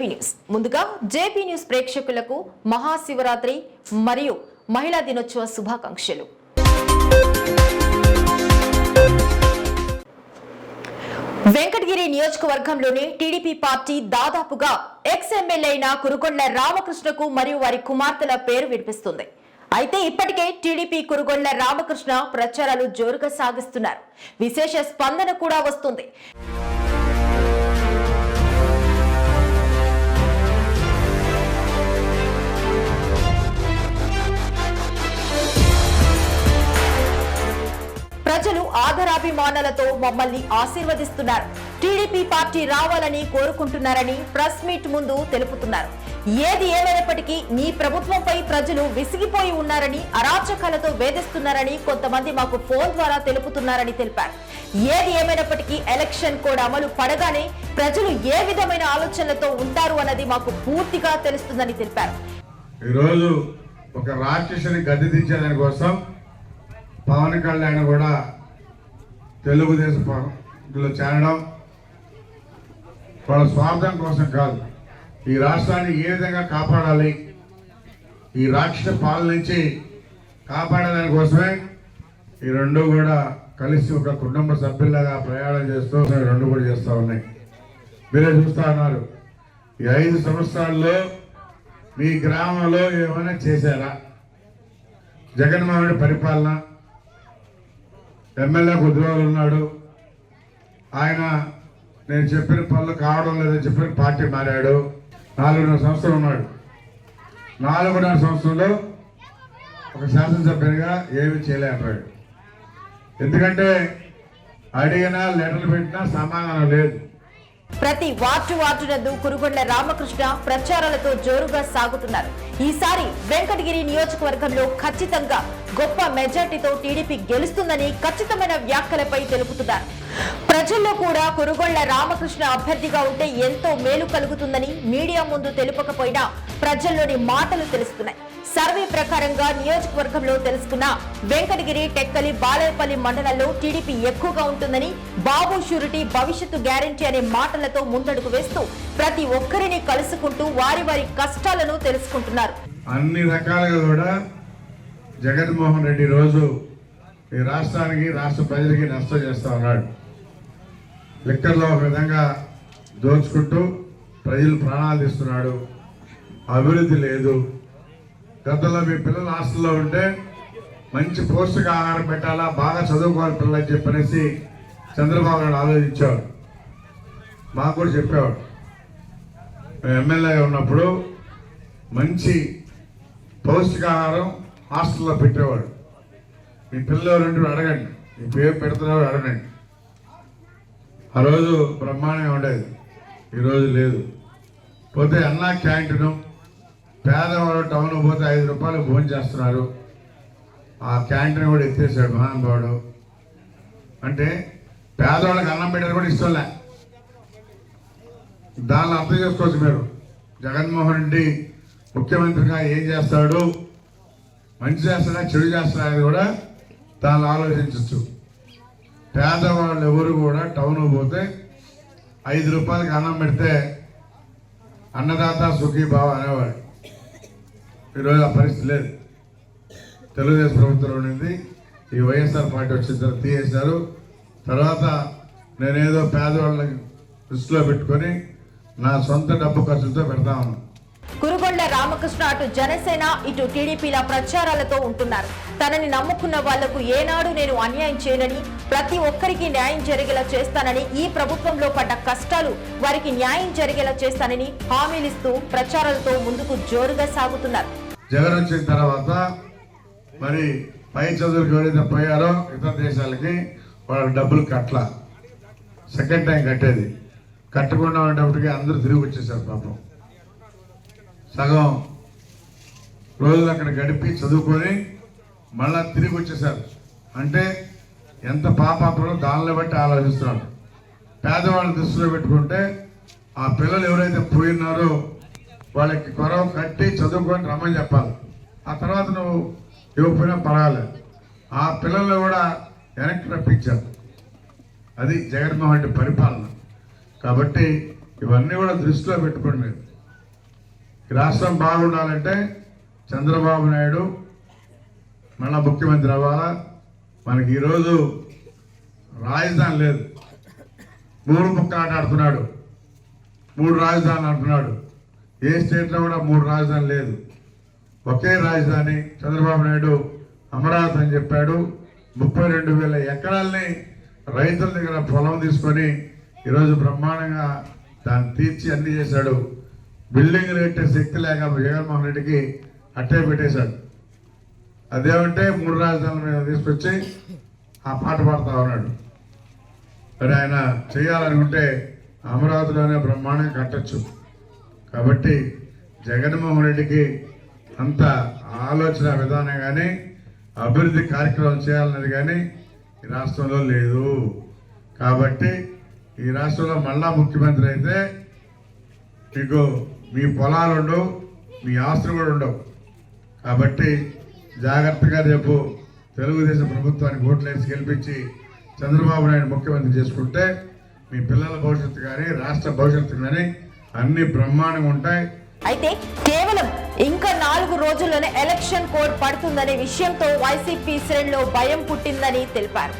JP news. ముందుగా JP news ప్రేక్షకులకు మహాశివరాత్రి మరియు మహిళా దినోత్సవ శుభాకాంక్షలు. వెంకటగిరి నియోజకవర్గంలోని టీడీపీ పార్టీ దాదాపుగా ఎక్స్ ఎమ్మెల్యే అయిన కురుగొండ్ల రామకృష్ణకు మరియు వారి కుమార్తెల పేరు వినిపిస్తుంది. అయితే ఇప్పటికే టీడీపీ కురుగొండ్ల రామకృష్ణ ప్రచారాలు జోరుగా సాగిస్తున్నారు. విశేష స్పందన కూడా వస్తుంది. ఆదరాభిమానాలతో మమ్మల్ని ఆశీర్వదిస్తున్నారు. టీడీపీ పార్టీ రావాలని కోరుకుంటున్నారని ప్రెస్ మీట్ ముందు తెలుపుతున్నారు. ఏది ఏమైనప్పటికీ నీ ప్రభుత్వంపై ప్రజలు విసిగిపోయి ఉన్నారని అరాచకాలతో వేధిస్తున్నారని కొంతమంది మాకు ఫోన్ ద్వారా తెలుపుతున్నారని తెలిపారు. ఏది ఏమైనప్పటికీ ఎలక్షన్ కోడ్ అమలు పడగానే ప్రజలు ఏ విధమైన ఆలోచనలతో ఉంటారు అన్నది మాకు పూర్తిగా తెలుస్తుందని తెలిపారు. ఈరోజు ఒక రాక్షసుని గద్దె దించేదాని కోసం పవన్ కళ్యాణ్ కూడా తెలుగుదేశం పార్టీలో చేరడం వాళ్ళ స్వార్థం కోసం కాదు. ఈ రాష్ట్రాన్ని ఏ విధంగా కాపాడాలి? ఈ రాక్షస పాలన నుంచి కాపాడేదాని కోసమే ఈ రెండు కూడా కలిసి ఒక కుటుంబ సభ్యులాగా ప్రయాణం చేస్తూ రెండు కూడా చేస్తూ ఉన్నాయి. మీరే చూస్తా ఉన్నారు. ఈ ఐదు సంవత్సరాల్లో మీ గ్రామంలో ఏమైనా చేశారా? జగన్మోహన్ పరిపాలన ఎమ్మెల్యే కొద్ది ఉన్నాడు. ఆయన నేను చెప్పిన పనులు కావడం లేదని చెప్పిన పార్టీ మారాడు. నాలుగున్నర సంవత్సరం ఉన్నాడు. నాలుగున్నర సంవత్సరంలో ఒక శాసనసభ్యునిగా ఏమి చేయలేకపోయాడు. ఎందుకంటే అడిగినా లెటర్లు పెట్టినా సమాధానం లేదు. ప్రతి వార్డు వార్డునందు కురుగొండ్ల రామకృష్ణ ప్రచారాలతో జోరుగా సాగుతున్నారు. ఈసారి వెంకటగిరి నియోజకవర్గంలో ఖచ్చితంగా గొప్ప మెజార్టీతో టీడీపీ గెలుస్తుందని ఖచ్చితమైన వ్యాఖ్యలపై తెలుపుతున్నారు. ప్రజల్లో కూడా కురుగొండ్ల రామకృష్ణ అభ్యర్థిగా ఉంటే ఎంతో మేలు కలుగుతుందని మీడియా ముందు తెలుపకపోయినా ప్రజల్లోని మాటలు తెలుస్తున్నాయి. సర్వే ప్రకారంగా నియోజకవర్గంలో తెలుసుకున్న వెంకటగిరి టెక్కలి బాలేపల్లి మండలాల్లో టీడీపీ ఎక్కువగా ఉంటుందని బాబు షూరిటీ భవిష్యత్తు గ్యారంటీ అనే మాటలతో ముందడుగు వేస్తూ ప్రతి ఒక్కరిని కలుసుకుంటూ వారి వారి కష్టాలను తెలుసుకుంటున్నారు. అన్ని రకాలుగా కూడా జగన్మోహన్ రెడ్డి రోజు ఈ రాష్ట్రానికి రాష్ట్ర ప్రజలకి నష్టం చేస్తూ ఉన్నాడు. లిక్కర్లో ఒక విధంగా దోచుకుంటూ ప్రజలు ప్రాణాలు ఇస్తున్నాడు అభివృద్ధి లేదు. గతంలో మీ పిల్లలు హాస్టల్లో ఉంటే మంచి పౌష్టికాహారం పెట్టాలా బాగా చదువుకోవాలి పిల్లలు చెప్పనేసి చంద్రబాబు నాయుడు ఆలోచించాడు. మాకు కూడా చెప్పేవాడు. మేము ఎమ్మెల్యే ఉన్నప్పుడు మంచి పౌష్టికాహారం హాస్టల్లో పెట్టేవాడు. మీ పిల్లలు రెండు అడగండి. మీ పేరు పెడుతున్నారో అడగండి. ఆ రోజు బ్రహ్మాండంగా ఉండేది. ఈరోజు లేదు. పోతే అన్నా క్యాంటీను పేదవాడు టౌన్ పోతే ఐదు రూపాయలు భోజనం చేస్తున్నారు ఆ క్యాంటీన్ కూడా ఎత్తేసాడు మహానుభావుడు. అంటే పేదవాళ్ళకి అన్నం పెట్టారు కూడా ఇష్టంలే. దాన్ని అర్థం చేసుకోవచ్చు మీరు. జగన్మోహన్ రెడ్డి ముఖ్యమంత్రిగా ఏం చేస్తాడు? మంచి చేస్తాడా? చెడు చేస్తాడా అని కూడా దాన్ని ఆలోచించవచ్చు పేదవాళ్ళు ఎవరు కూడా టౌన్ పోతే ఐదు రూపాయలకి అన్నం పెడితే అన్నదాత సుఖీ బావ అనేవాడు. ఈరోజు ఆ పరిస్థితి లేదు. తెలుగుదేశం ప్రభుత్వం ఉండింది ఈ వైఎస్ఆర్ పార్టీ వచ్చిన తర్వాత తీసేశారు. తర్వాత నేనేదో పేదవాళ్ళని దృష్టిలో పెట్టుకొని నా సొంత డబ్బు ఖర్చులతో పెడతా ఉన్నాను కురుగొండ రామకృష్ణ అటు జనసేన ఇటు టీడీపీల ప్రచారాలతో ఉంటున్నారు. తనని నమ్ముకున్న వాళ్ళకు ఏనాడు నేను అన్యాయం చేయనని ప్రతి ఒక్కరికి న్యాయం జరిగేలా చేస్తానని ఈ ప్రభుత్వంలో పడ్డ కష్టాలు వారికి న్యాయం జరిగేలా చేస్తానని హామీలిస్తూ ప్రచారాలతో ముందుకు జోరుగా సాగుతున్నారు. జగన్ వచ్చిన తర్వాత మరి పై చదువులకు ఎవరైతే పోయారో ఇతర దేశాలకి వాళ్ళకి డబ్బులు కట్ల సెకండ్ టైం కట్టేది. కట్టకుండా ఉండేప్పటికీ అందరూ తిరిగి వచ్చేసారు పాపం. సగం రోజులు అక్కడ గడిపి చదువుకొని మళ్ళా తిరిగి వచ్చేసారు. అంటే ఎంత పాపాపలో దానిని బట్టి ఆలోచిస్తున్నాడు. పేదవాళ్ళని దృష్టిలో పెట్టుకుంటే ఆ పిల్లలు ఎవరైతే పోయినారో వాళ్ళకి కొరవ కట్టి చదువుకొని రమ్మని చెప్పాలి. ఆ తర్వాత నువ్వు ఇవ్వకపోయినా పర్వాలేదు. ఆ పిల్లల్ని కూడా వెనక్కి రప్పించారు అది జగన్మోహన్ రెడ్డి పరిపాలన. కాబట్టి ఇవన్నీ కూడా దృష్టిలో పెట్టుకోండి రాష్ట్రం బాగుండాలంటే చంద్రబాబు నాయుడు మళ్ళా ముఖ్యమంత్రి అవ్వాలా? మనకి ఈరోజు రాజధాని లేదు. మూడు ముక్క ఆట ఆడుతున్నాడు. మూడు రాజధానులు అంటున్నాడు. ఏ స్టేట్లో కూడా మూడు రాజధాని లేదు. ఒకే రాజధాని చంద్రబాబు నాయుడు అమరావతి అని చెప్పాడు. ముప్పై రెండు వేల ఎకరాలని రైతుల దగ్గర పొలం తీసుకొని ఈరోజు బ్రహ్మాండంగా దాన్ని తీర్చి అన్ని చేశాడు. బిల్డింగ్ కట్టే శక్తి లేక జగన్మోహన్ రెడ్డికి అట్టే పెట్టేశాడు. అదేమంటే మూడు రాజధానుల మీద తీసుకొచ్చి ఆ పాట పాడుతా ఉన్నాడు. మరి ఆయన చేయాలనుకుంటే అమరావతిలోనే బ్రహ్మాండంగా కట్టచ్చు. కాబట్టి జగన్మోహన్ రెడ్డికి అంత ఆలోచన విధానం కానీ అభివృద్ధి కార్యక్రమం చేయాలన్నది కానీ ఈ రాష్ట్రంలో లేదు. కాబట్టి ఈ రాష్ట్రంలో మళ్ళా ముఖ్యమంత్రి అయితే మీకు మీ పొలాలు ఉండవు మీ ఆస్తులు కూడా ఉండవు. కాబట్టి జాగ్రత్తగా రేపు తెలుగుదేశం ప్రభుత్వానికి ఓట్లేసి గెలిపించి చంద్రబాబు నాయుడు ముఖ్యమంత్రి చేసుకుంటే మీ పిల్లల భవిష్యత్తు కానీ రాష్ట్ర భవిష్యత్తు కానీ అన్ని బ్రహ్మాండంగా ఉంటాయి. అయితే కేవలం ఇంకా నాలుగు రోజుల్లోనే ఎలక్షన్ కోడ్ పడుతుందనే విషయంతో వైసీపీ శ్రేణిలో భయం పుట్టిందని తెలిపారు.